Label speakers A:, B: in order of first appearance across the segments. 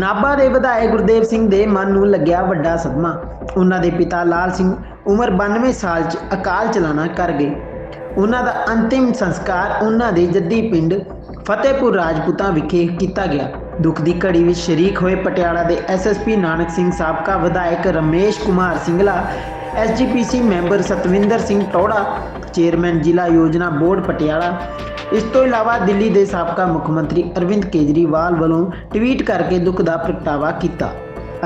A: ਨਾਭਾ ਦੇ ਵਿਧਾਇਕ ਗੁਰਦੇਵ ਸਿੰਘ ਦੇ ਮਨ ਨੂੰ ਲੱਗਿਆ ਵੱਡਾ ਸਦਮਾ। ਉਹਨਾਂ ਦੇ ਪਿਤਾ ਲਾਲ ਸਿੰਘ ਉਮਰ 92 ਸਾਲ 'ਚ ਅਕਾਲ ਚਲਾਣਾ ਕਰ ਗਏ। ਉਹਨਾਂ ਦਾ ਅੰਤਿਮ ਸੰਸਕਾਰ ਉਹਨਾਂ ਦੇ ਜੱਦੀ ਪਿੰਡ ਫਤਿਹਪੁਰ ਰਾਜਪੂਤਾਂ ਵਿਖੇ ਕੀਤਾ ਗਿਆ। ਦੁੱਖ ਦੀ ਘੜੀ ਵਿੱਚ ਸ਼ਰੀਕ ਹੋਏ ਪਟਿਆਲਾ ਦੇ ਐਸਐਸਪੀ ਨਾਨਕ ਸਿੰਘ ਸਾਬਕਾ ਵਿਧਾਇਕ ਰਮੇਸ਼ ਕੁਮਾਰ ਸਿੰਗਲਾ ਐਸਜੀਪੀਸੀ ਮੈਂਬਰ ਸਤਵਿੰਦਰ ਸਿੰਘ ਟੋੜਾ, ਚੇਅਰਮੈਨ ਜ਼ਿਲ੍ਹਾ ਯੋਜਨਾ ਬੋਰਡ ਪਟਿਆਲਾ ਇਸ ਤੋਂ ਇਲਾਵਾ ਦਿੱਲੀ ਦੇ ਸਾਬਕਾ ਮੁੱਖ ਮੰਤਰੀ ਅਰਵਿੰਦ ਕੇਜਰੀਵਾਲ ਵੱਲੋਂ ਟਵੀਟ ਕਰਕੇ ਦੁੱਖ ਦਾ ਪ੍ਰਗਟਾਵਾ ਕੀਤਾ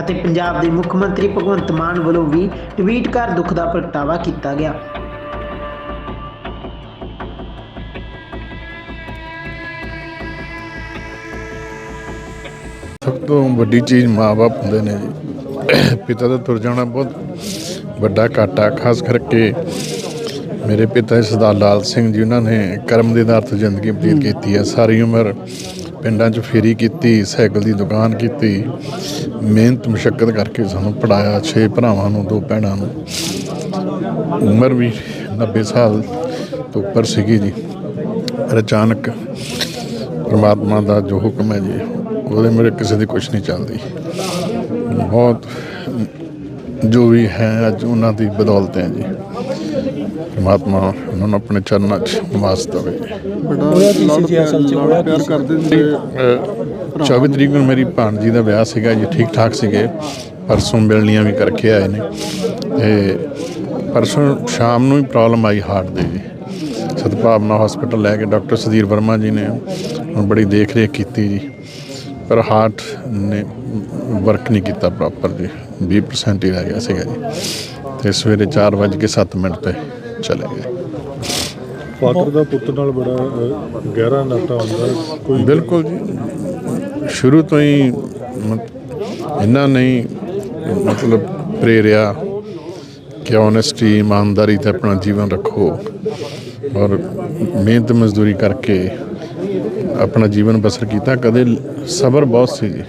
A: ਅਤੇ ਪੰਜਾਬ ਦੇ ਮੁੱਖ ਮੰਤਰੀ ਭਗਵੰਤ ਮਾਨ ਵੱਲੋਂ ਵੀ ਟਵੀਟ ਕਰ ਦੁੱਖ ਦਾ ਪ੍ਰਗਟਾਵਾ ਕੀਤਾ ਗਿਆ।
B: ਸਭ ਤੋਂ ਵੱਡੀ ਚੀਜ਼ ਮਾਪੇ ਹੁੰਦੇ ਨੇ ਜੀ। ਪਿਤਾ ਦਾ ਤੁਰ ਜਾਣਾ ਬਹੁਤ ਵੱਡਾ ਘਾਟਾ, ਖਾਸ ਕਰਕੇ ਮੇਰੇ ਪਿਤਾ ਸਰਦਾਰ ਲਾਲ ਸਿੰਘ ਜੀ ਉਹਨਾਂ ਨੇ ਕਰਮ ਦੇ ਆਧਾਰ ਤੇ ਜ਼ਿੰਦਗੀ ਬਤੀਤ ਕੀਤੀ ਹੈ। ਸਾਰੀ ਉਮਰ ਪਿੰਡਾਂ 'ਚ ਫੇਰੀ ਕੀਤੀ ਸਾਈਕਲ ਦੀ ਦੁਕਾਨ ਕੀਤੀ ਮਿਹਨਤ ਮੁਸ਼ਕਲ ਕਰਕੇ ਸਾਨੂੰ ਪੜਾਇਆ ਛੇ ਭਰਾਵਾਂ ਨੂੰ ਦੋ ਭੈਣਾਂ ਨੂੰ। ਉਮਰ ਵੀ 90 ਸਾਲ ਤੋਂ ਉੱਪਰ ਸੀਗੀ ਜੀ। ਪਰ ਅਚਾਨਕ ਪ੍ਰਮਾਤਮਾ ਦਾ ਜੋ ਹੁਕਮ ਹੈ ਜੀ ਉਹਦੇ ਮੇਰੇ ਕਿਸੇ ਦੀ ਕੁਛ ਨਹੀਂ ਚੱਲਦੀ। ਬਹੁਤ ਜੋ ਵੀ ਹੈ ਅੱਜ ਉਹਨਾਂ ਦੀ ਬਦੌਲਤ ਹੈ ਜੀ। ਪ੍ਰਮਾਤਮਾ ਉਹਨਾਂ ਨੂੰ ਆਪਣੇ ਚਰਨਾਂ 'ਚ ਵਾਸ ਦੇਵੇ।
C: ਬੜਾ ਲਾਡ ਪਿਆਰ ਕਰਦੇ ਸੀ
B: ਅਹ 24 ਤਰੀਕ ਨੂੰ ਮੇਰੀ ਭਾਣਜੀ ਦਾ ਵਿਆਹ ਸੀਗਾ ਜੀ ਠੀਕ ਠਾਕ ਸੀਗੇ। ਪਰਸੋਂ ਮਿਲਣੀਆਂ ਵੀ ਕਰਕੇ ਆਏ ਨੇ। ਤੇ ਪਰਸੋਂ ਸ਼ਾਮ ਨੂੰ ਹੀ ਪ੍ਰੋਬਲਮ ਆਈ ਹਾਰਟ ਦੀ ਜੀ। ਸਤਪਾਵਨਾ ਹਸਪੀਟਲ ਲੈ ਕੇ ਡਾਕਟਰ ਸੁਧੀਰ ਵਰਮਾ ਜੀ ਨੇ ਹੁਣ ਬੜੀ ਦੇਖ ਰੇਖ ਕੀਤੀ ਜੀ। ਪਰ ਹਾਰਟ ਨੇ ਵਰਕ ਨਹੀਂ ਕੀਤਾ ਪ੍ਰੋਪਰ ਜੀ। 20% ਹੀ ਰਹਿ ਗਿਆ ਸੀਗਾ ਜੀ। ਤੇ ਸਵੇਰੇ 4:07 ਮਿੰਟ ਤੇ ਚਲੇ ਗਏ।
C: ਫਾਦਰ ਦਾ ਪੁੱਤ ਨਾਲ ਬੜਾ ਗਹਿਰਾ ਨਾਤਾ ਹੁੰਦਾ। ਕੋਈ
B: ਬਿਲਕੁਲ ਜੀ। ਸ਼ੁਰੂ ਤੋਂ ਹੀ ਇਹਨਾਂ ਨਹੀਂ ਮਤਲਬ ਪ੍ਰੇਰਿਆ ਕਿ ਓਨੈਸਟੀ ਇਮਾਨਦਾਰੀ ਤੇ ਆਪਣਾ ਜੀਵਨ ਰੱਖੋ ਔਰ ਮਿਹਨਤ ਮਜ਼ਦੂਰੀ ਕਰਕੇ ਆਪਣਾ ਜੀਵਨ ਬਸਰ ਕੀਤਾ। ਕਦੇ ਸਬਰ ਬਹੁਤ ਸੀ ਜੀ।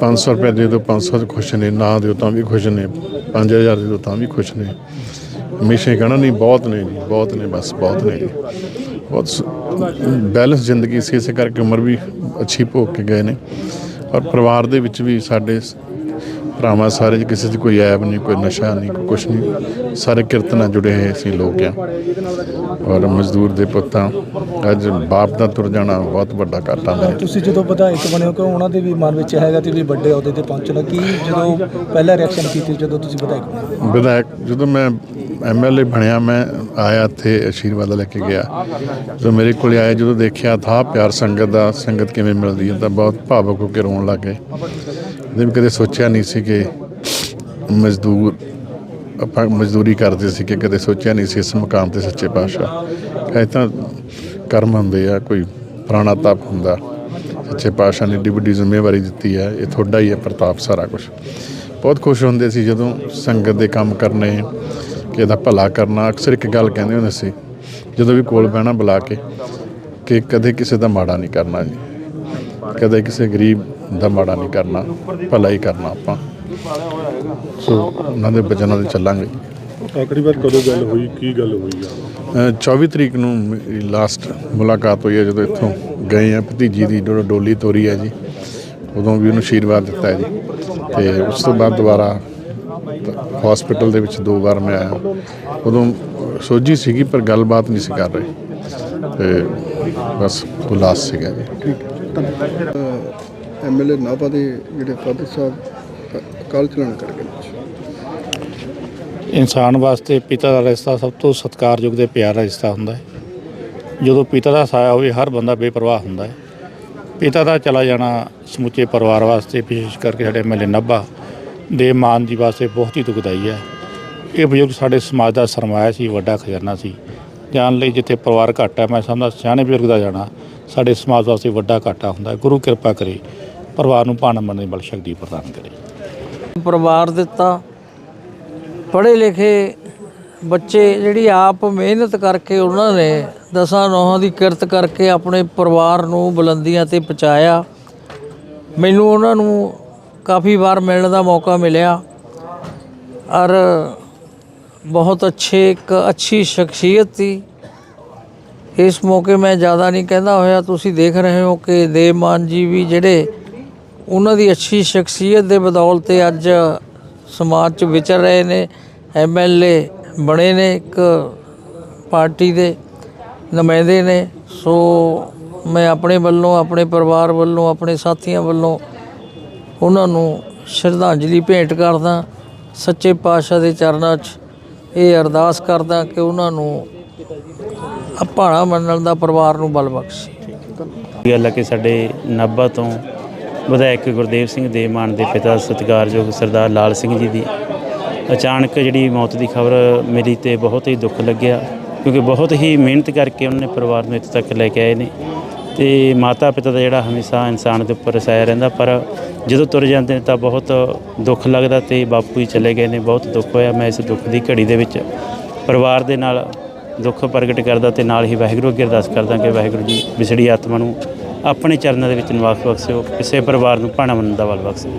B: 500 ਰੁਪਏ ਦੇ ਦਿਓ 500 ਚ ਖੁਸ਼ ਨੇ ਨਾ ਦਿਓ ਤਾਂ ਵੀ ਖੁਸ਼ ਨੇ 5000 ਦੇ ਦਿਓ ਤਾਂ ਵੀ ਖੁਸ਼ ਨੇ। ਹਮੇਸ਼ਾ ਹੀ ਕਹਿਣਾ ਨਹੀਂ ਬਹੁਤ ਨੇ ਜੀ ਬਹੁਤ ਨੇ ਬਸ ਬਹੁਤ ਨੇ ਜੀ। ਬਹੁਤ ਬੈਲੈਂਸ ਜ਼ਿੰਦਗੀ ਸੀ ਇਸੇ ਕਰਕੇ ਉਮਰ ਵੀ ਅੱਛੀ ਭੋਗ ਕੇ ਗਏ ਨੇ। ਔਰ ਪਰਿਵਾਰ ਦੇ ਵਿੱਚ ਵੀ ਸਾਡੇ ਸ- ਭਰਾਵਾਂ ਸਾਰੇ ਕਿਸੇ 'ਚ ਕੋਈ ਐਬ ਨਹੀਂ ਕੋਈ ਨਸ਼ਾ ਨਹੀਂ ਕੋਈ ਕੁਛ ਨਹੀਂ ਸਾਰੇ ਕਿਰਤ ਨਾਲ ਜੁੜੇ ਹੋਏ ਅਸੀਂ ਲੋਕ ਆ। ਔਰ ਮਜ਼ਦੂਰ ਦੇ ਪੁੱਤਾਂ ਅੱਜ ਬਾਪ ਦਾ ਤੁਰ ਜਾਣਾ ਬਹੁਤ ਵੱਡਾ ਘਾਟਾ ਮੇਰੇ।
D: ਤੁਸੀਂ ਜਦੋਂ ਵਿਧਾਇਕ ਬਣੇ ਹੋ ਕਿ ਉਹਨਾਂ ਦੇ ਵੀ ਮਨ ਵਿੱਚ ਹੈਗਾ ਤੇ ਵੀ ਵੱਡੇ ਅਹੁਦੇ ਤੇ ਪਹੁੰਚਣਾ ਕੀ ਜਦੋਂ ਪਹਿਲਾ ਰਿਐਕਸ਼ਨ ਕੀਤੀ ਜਦੋਂ ਤੁਸੀਂ ਵਿਧਾਇਕ ਬਣੇ?
B: ਵਿਧਾਇਕ ਜਦੋਂ ਮੈਂ ਐਮਐਲਏ ਬਣਿਆ, ਮੈਂ ਆਇਆ ਇੱਥੇ ਆਸ਼ੀਰਵਾਦ ਲੈ ਕੇ ਗਿਆ। ਜਦੋਂ ਮੇਰੇ ਕੋਲ ਆਇਆ, ਜਦੋਂ ਦੇਖਿਆ ਥਾ ਪਿਆਰ ਸੰਗਤ ਦਾ, ਸੰਗਤ ਕਿਵੇਂ ਮਿਲਦੀ ਹੈ, ਤਾਂ ਬਹੁਤ ਭਾਵੁਕ ਹੋ ਕੇ ਰੋਣ ਲੱਗ ਗਏ। ਇਹਦੇ ਵੀ ਕਦੇ ਸੋਚਿਆ ਨਹੀਂ ਸੀ ਕਿ ਮਜ਼ਦੂਰ, ਆਪਾਂ ਮਜ਼ਦੂਰੀ ਕਰਦੇ ਸੀ ਕਿ ਕਦੇ ਸੋਚਿਆ ਨਹੀਂ ਸੀ ਇਸ ਮੁਕਾਮ ਤੇ ਸੱਚੇ ਪਾਤਸ਼ਾਹ। ਇਹ ਤਾਂ ਕਰਮ ਹੁੰਦੇ ਆ, ਕੋਈ ਪੁਰਾਣਾ ਤਪ ਹੁੰਦਾ। ਸੱਚੇ ਪਾਤਸ਼ਾਹ ਨੇ ਏਡੀ ਵੱਡੀ ਜ਼ਿੰਮੇਵਾਰੀ ਦਿੱਤੀ ਹੈ, ਇਹ ਤੁਹਾਡਾ ਹੀ ਹੈ ਪ੍ਰਤਾਪ ਸਾਰਾ ਕੁਝ ਬਹੁਤ ਖੁਸ਼ ਹੁੰਦੇ ਸੀ ਜਦੋਂ ਸੰਗਤ ਦੇ ਕੰਮ ਕਰਨੇ ਕਿ ਇਹਦਾ ਭਲਾ ਕਰਨਾ ਅਕਸਰ ਇੱਕ ਗੱਲ ਕਹਿੰਦੇ ਹੁੰਦੇ ਸੀ ਜਦੋਂ ਵੀ ਕੋਲ ਬਹਿਣਾ ਬੁਲਾ ਕੇ ਕਿ ਕਦੇ ਕਿਸੇ ਦਾ ਮਾੜਾ ਨਹੀਂ ਕਰਨਾ ਜੀ। ਕਦੇ ਕਿਸੇ ਗਰੀਬ ਦਾ ਮਾੜਾ ਨਹੀਂ ਕਰਨਾ ਭਲਾ ਹੀ ਕਰਨਾ ਆਪਾਂ। ਸੋ ਉਹਨਾਂ ਦੇ ਬਚਨਾਂ ਤੇ ਚੱਲਾਂਗੇ।
C: ਆਖਰੀ ਵਾਰ ਕਦੋਂ ਗੱਲ ਹੋਈ? ਕੀ ਗੱਲ ਹੋਈ? ਆ
B: ਅ, 24 ਤਰੀਕ ਨੂੰ ਮੇਰੀ ਲਾਸਟ ਮੁਲਾਕਾਤ ਹੋਈ ਹੈ ਜਦੋਂ ਇੱਥੋਂ ਗਏ ਆ ਭਤੀਜੀ ਦੀ ਡੋਲੀ ਤੋਰੀ ਹੈ ਜੀ। ਉਦੋਂ ਵੀ ਉਹਨੂੰ ਆਸ਼ੀਰਵਾਦ ਦਿੱਤਾ ਜੀ। ਤੇ ਉਸ ਤੋਂ ਬਾਅਦ ਦੁਬਾਰਾ ਹਸਪੀਟਲ ਦੇ ਵਿੱਚ ਦੋ ਵਾਰ ਮੈਂ ਆਇਆ। ਉਦੋਂ ਸੋਝੀ ਸੀਗੀ ਪਰ ਗੱਲਬਾਤ ਨਹੀਂ ਸੀ ਕਰ ਰਹੇ। ਤੇ ਬਸ ਉਹ ਲਾਸਟ ਸੀਗਾ ਜੀ।
E: ਐਮਐਲਏ ਨਾਭਾ ਦੇ ਜਿਹੜੇ ਫਾਦਰ ਸਾਹਿਬ ਅਕਾਲ ਚਲਾਣਾ ਕਰ ਗਏ।
F: ਇਨਸਾਨ ਵਾਸਤੇ ਪਿਤਾ ਦਾ ਰਿਸ਼ਤਾ ਸਭ ਤੋਂ ਸਤਿਕਾਰਯੋਗ ਤੇ ਪਿਆਰਾ ਰਿਸ਼ਤਾ ਹੁੰਦਾ ਹੈ। ਜਦੋਂ ਪਿਤਾ ਦਾ ਸਾਇਆ ਹੋਵੇ ਹਰ ਬੰਦਾ ਬੇਪਰਵਾਹ ਹੁੰਦਾ ਹੈ। ਪਿਤਾ ਦਾ ਚਲਾ ਜਾਣਾ ਸਮੁੱਚੇ ਪਰਿਵਾਰ ਵਾਸਤੇ ਵਿਸ਼ੇਸ਼ ਕਰਕੇ ਸਾਡੇ ਐਮਐਲਏ ਨੱਬਾ ਦੇ ਮਾਨ ਜੀ ਵਾਸਤੇ ਬਹੁਤ ਹੀ ਦੁਖਦਾਈ ਹੈ। ਇਹ ਬਜ਼ੁਰਗ ਸਾਡੇ ਸਮਾਜ ਦਾ ਸਰਮਾਇਆ ਸੀ, ਵੱਡਾ ਖਜ਼ਾਨਾ ਸੀ। ਜਾਣ ਲਈ ਜਿੱਥੇ ਪਰਿਵਾਰ ਘਾਟਾ ਮੈਂ ਸਮਝਦਾ ਸਿਆਣੇ ਬਜ਼ੁਰਗ ਦਾ ਜਾਣਾ, ਸਾਡੇ ਸਮਾਜ ਵਾਸਤੇ ਵੱਡਾ ਘਾਟਾ ਹੁੰਦਾ ਹੈ। ਗੁਰੂ ਕਿਰਪਾ ਕਰੇ, ਪਰਿਵਾਰ ਨੂੰ ਭਾਣਾ ਮੰਨਣ ਦੀ ਬਲ ਸ਼ਕਤੀ ਪ੍ਰਦਾਨ ਕਰੇ।
G: ਪਰਿਵਾਰ ਦਿੱਤਾ, ਪੜ੍ਹੇ ਲਿਖੇ ਬੱਚੇ ਜਿਹੜੀ ਆਪ ਮਿਹਨਤ ਕਰਕੇ ਉਹਨਾਂ ਨੇ ਦਸਾਂ ਨੌਹਾਂ ਦੀ ਕਿਰਤ ਕਰਕੇ ਆਪਣੇ ਪਰਿਵਾਰ ਨੂੰ ਬੁਲੰਦੀਆਂ ਤੇ ਪਹੁੰਚਾਇਆ। ਮੈਨੂੰ ਉਹਨਾਂ ਨੂੰ ਕਾਫੀ ਵਾਰ ਮਿਲਣ ਦਾ ਮੌਕਾ ਮਿਲਿਆ ਔਰ ਬਹੁਤ ਅੱਛੇ, ਇੱਕ ਅੱਛੀ ਸ਼ਖਸੀਅਤ ਸੀ। ਇਸ ਮੌਕੇ ਮੈਂ ਜ਼ਿਆਦਾ ਨਹੀਂ ਕਹਿੰਦਾ ਹੋਇਆ, ਤੁਸੀਂ ਦੇਖ ਰਹੇ ਹੋ ਕਿ ਦੇਵਮਾਨ ਜੀ ਵੀ ਜਿਹੜੇ ਉਹਨਾਂ ਦੀ ਅੱਛੀ ਸ਼ਖਸੀਅਤ ਦੇ ਬਦੌਲਤ ਤੇ ਅੱਜ ਸਮਾਜ 'ਚ ਵਿਚਰ ਰਹੇ ਨੇ ਐਮਐਲਏ ਬਣੇ ਨੇ, ਇੱਕ ਪਾਰਟੀ ਦੇ ਨੁਮਾਇੰਦੇ ਨੇ। ਸੋ ਮੈਂ ਆਪਣੇ ਵੱਲੋਂ, ਆਪਣੇ ਪਰਿਵਾਰ ਵੱਲੋਂ, ਆਪਣੇ ਸਾਥੀਆਂ ਵੱਲੋਂ ਉਹਨਾਂ ਨੂੰ ਸ਼ਰਧਾਂਜਲੀ ਭੇਂਟ ਕਰਦਾ, ਸੱਚੇ ਪਾਤਸ਼ਾਹ ਦੇ ਚਰਨਾਂ 'ਚ ਇਹ ਅਰਦਾਸ ਕਰਦਾ ਕਿ ਉਹਨਾਂ ਨੂੰ ਭਾਣਾ ਮੰਨਣ ਦਾ ਪਰਿਵਾਰ ਨੂੰ ਬਲ ਬਖਸ਼ੇ।
H: ਗੱਲ ਹੈ ਕਿ ਸਾਡੇ ਨਾਭਾ ਤੋਂ ਵਿਧਾਇਕ ਗੁਰਦੇਵ ਸਿੰਘ ਦੇ ਮਾਨ ਦੇ ਪਿਤਾ ਸਤਿਕਾਰਯੋਗ ਸਰਦਾਰ ਲਾਲ ਸਿੰਘ ਜੀ ਦੀ ਅਚਾਨਕ ਜਿਹੜੀ ਮੌਤ ਦੀ ਖਬਰ ਮੇਰੀ ਤੇ ਬਹੁਤ ਹੀ ਦੁੱਖ ਲੱਗਿਆ, ਕਿਉਂਕਿ ਬਹੁਤ ਹੀ ਮਿਹਨਤ ਕਰਕੇ ਉਹਨਾਂ ਨੇ ਪਰਿਵਾਰ ਨੂੰ ਇੱਥੇ ਤੱਕ ਲੈ ਕੇ ਆਏ ਨੇ। ਤੇ ਮਾਤਾ ਪਿਤਾ ਦਾ ਜਿਹੜਾ ਹਮੇਸ਼ਾ ਇਨਸਾਨ ਦੇ ਉੱਪਰ ਰਸਾਇਆ ਰਹਿੰਦਾ, ਪਰ ਜਦੋਂ ਤੁਰ ਜਾਂਦੇ ਨੇ ਤਾਂ ਬਹੁਤ ਦੁੱਖ ਲੱਗਦਾ ਤੇ ਬਾਪੂ ਜੀ ਚਲੇ ਗਏ ਨੇ, ਬਹੁਤ ਦੁੱਖ ਹੋਇਆ। ਮੈਂ ਇਸ ਦੁੱਖ ਦੀ ਘੜੀ ਦੇ ਵਿੱਚ ਪਰਿਵਾਰ ਦੇ ਨਾਲ ਦੁੱਖ ਪ੍ਰਗਟ ਕਰਦਾ ਤੇ ਨਾਲ ਹੀ ਵਾਹਿਗੁਰੂ ਅੱਗੇ ਅਰਦਾਸ ਕਰਦਾ ਕਿ ਵਾਹਿਗੁਰੂ ਜੀ ਵਿਛੜੀ ਆਤਮਾ ਨੂੰ ਆਪਣੇ ਚਰਨਾਂ ਦੇ ਵਿੱਚ ਨਿਵਾਸ ਬਖਸ਼ਿਓ, ਕਿਸੇ ਪਰਿਵਾਰ ਨੂੰ ਭਾਣਾ ਮੰਨਣ ਦਾ ਬਲ ਬਖਸ਼ਿਓ